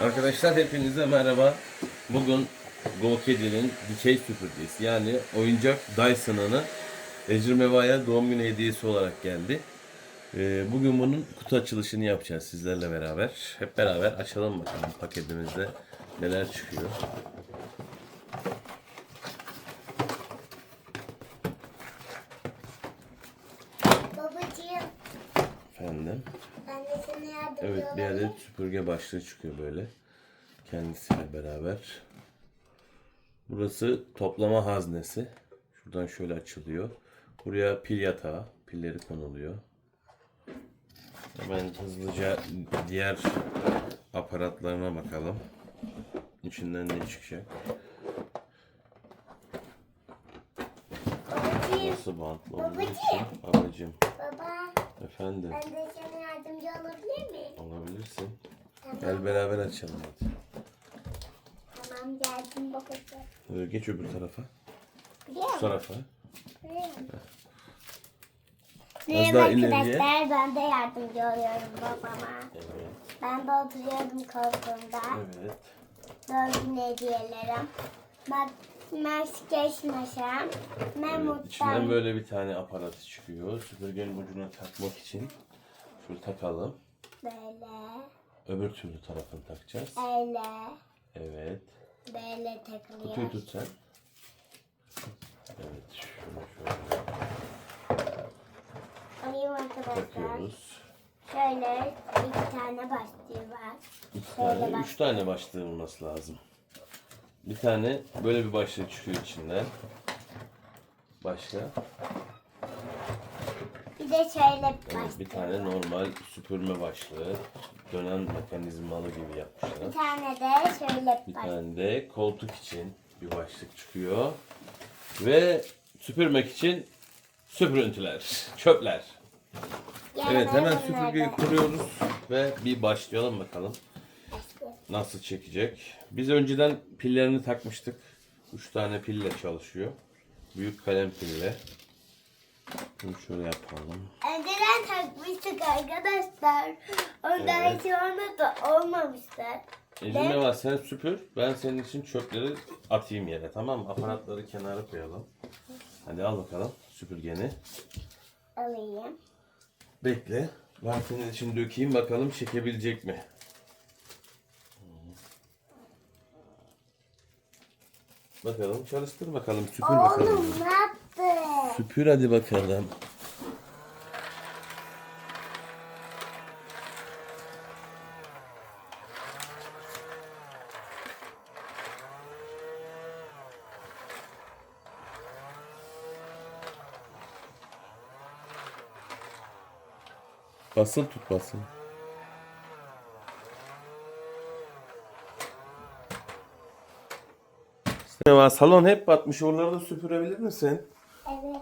Arkadaşlar hepinize merhaba. Bugün GoKedi'nin dikey süpürgesi yani oyuncak Dyson'ını Ecrin Meva'ya doğum günü hediyesi olarak geldi. Ee, bugün bunun kutu açılışını yapacağız sizlerle beraber. Hep beraber açalım bakalım paketimizde neler çıkıyor. Babacığım Efendim. Sana yardımcı Evet bir olayım. adet süpürge başlığı çıkıyor böyle. Kendisiyle beraber. Burası toplama haznesi. Şuradan şöyle açılıyor. Buraya pil yatağı. Pilleri konuluyor. Hemen hızlıca diğer aparatlarına bakalım. İçinden ne çıkacak? Babacığım, Nasıl bantlı olduğu Babacığım. için. Efendim. ben de sana yardımcı olabilir miyim? Olabilirsin. Tamam, Gel beraber açalım hadi. tamam geldim babacığım. Ee, Geç öbür tarafa. Biliyor Bu musun? tarafa. Musun? daha Merhaba ileriye. arkadaşlar ben de yardımcı oluyorum babama. Evet. Ben de oturuyordum koltuğumda. Evet. Doğum günü hediyelerim. Bak Evet, Memut'tan. içinden böyle bir tane aparat çıkıyor. Süpürgenin ucuna takmak için. Şöyle takalım. Böyle. Öbür türlü tarafını takacağız. Öyle. Evet. Böyle takılıyor. Kutuyu tut sen. Evet. Şunu şöyle Alayım arkadaşlar. takıyoruz. Şöyle iki tane başlığı var. İki Şöyle tane, bak. üç tane başlığı olması lazım. Bir tane böyle bir başlık çıkıyor içinden. Başka? Bir de şöyle Evet, başlığı. bir tane normal süpürme başlığı. Dönen mekanizmalı gibi yapmışlar. Bir tane de şöyle Bir başlığı. tane de koltuk için bir başlık çıkıyor. Ve süpürmek için süprüntüler, çöpler. Evet hemen süpürgeyi kuruyoruz ve bir başlayalım bakalım nasıl çekecek. Biz önceden pillerini takmıştık. 3 tane pille çalışıyor. Büyük kalem pille. Bunu şöyle yapalım. Önceden takmıştık arkadaşlar. Ondan Evet. sonra da olmamışlar. Ecin ne var sen süpür. Ben senin için çöpleri atayım yere tamam mı? Aparatları kenara koyalım. Hadi al bakalım süpürgeni. Alayım. Bekle. Ben senin için dökeyim bakalım çekebilecek mi? Bakalım çalıştır bakalım süpür bakalım. Oğlum ne yaptı? Süpür hadi bakalım. Basılı tut basılı. Ne var? Salon hep batmış. Oraları da süpürebilir misin? Evet.